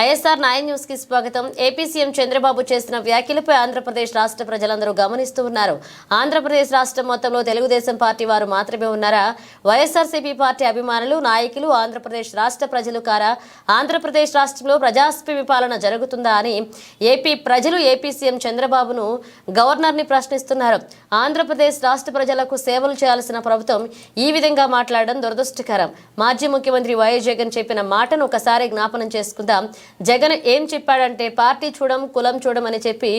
ISR nine న్యూస్కి స్వాగతం. AP CM Chandrababu చేసిన వ్యాఖ్యలపై ఆంధ్రప్రదేశ్ రాష్ట్ర ప్రజలందరూ గమనిస్తూ ఉన్నారు. ఆంధ్రప్రదేశ్ రాష్ట్రం మొత్తంలో తెలుగుదేశం పార్టీ వారు మాత్రమే ఉన్నారా? వైఎస్ఆర్సీపీ పార్టీ అభిమానులు నాయకులు ఆంధ్రప్రదేశ్ రాష్ట్ర ప్రజలు కారా? ఆంధ్రప్రదేశ్ రాష్ట్రంలో ప్రజాస్వామ్య పాలన జరుగుతుందా అని ఏపీ ప్రజలు ఏపీ సీఎం చంద్రబాబును గవర్నర్ని ప్రశ్నిస్తున్నారు. ఆంధ్రప్రదేశ్ రాష్ట్ర ప్రజలకు సేవలు చేయాల్సిన ప్రభుత్వం ఈ విధంగా మాట్లాడడం దురదృష్టకరం. మాజీ ముఖ్యమంత్రి వైఎస్ జగన్ చెప్పిన మాటను ఒకసారి జ్ఞాపనం చేసుకుందాం. జగన్ ఏం చెప్పాడంటే పార్టీ చూడం కులం చూడం అని చెప్పి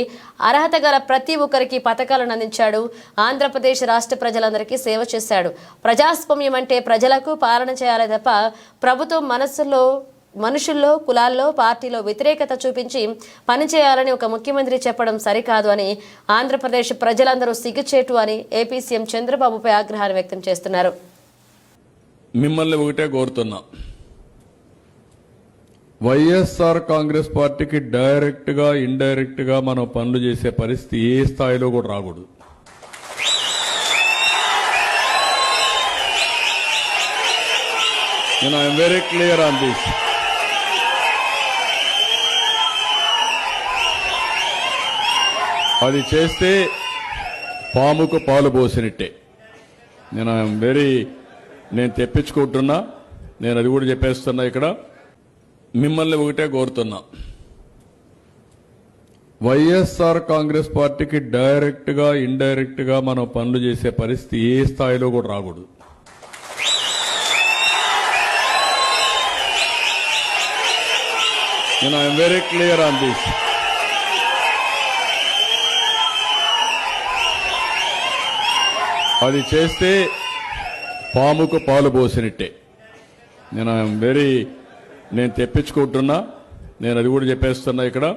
అర్హత గల ప్రతి ఒక్కరికి పథకాలను అందించాడు. ఆంధ్రప్రదేశ్ రాష్ట్ర ప్రజలందరికీ సేవ చేశాడు. ప్రజాస్వామ్యం అంటే ప్రజలకు పాలన చేయాలి తప్ప ప్రభుత్వం మనస్సులో మనుషుల్లో కులాల్లో పార్టీలో వ్యతిరేకత చూపించి పనిచేయాలని ఒక ముఖ్యమంత్రి చెప్పడం సరికాదు అని ఆంధ్రప్రదేశ్ ప్రజలందరూ సిగ్గుచేటు అని ఏపీ సీఎం చంద్రబాబుపై ఆగ్రహాన్ని వ్యక్తం చేస్తున్నారు. మిమ్మల్ని ఒకటే కోరుతున్నా. వైఎస్ఆర్ కాంగ్రెస్ పార్టీకి డైరెక్ట్గా ఇండైరెక్ట్గా మనం పనులు చేసే పరిస్థితి ఏ స్థాయిలో కూడా రాకూడదు. నేను I'm very clear on this అది చేస్తే పాముకు పాలు పోసినట్టే. నేను ఐఎమ్ వెరీ నేను తెప్పించుకుంటున్నా నేను అది కూడా చెప్పేస్తున్నా ఇక్కడ. మిమ్మల్ని ఒకటే కోరుతున్నా. వైఎస్ఆర్ కాంగ్రెస్ పార్టీకి డైరెక్ట్గా ఇండైరెక్ట్గా మనం పనులు చేసే పరిస్థితి ఏ స్థాయిలో కూడా రాకూడదు. నేను I'm very clear on this అది చేస్తే పాముకు పాలు పోసినట్టే. నేను ఐఎమ్ వెరీ నేను తెప్పించుకుంటున్నా. నేను అది కూడా చెప్పేస్తున్నా ఇక్కడ.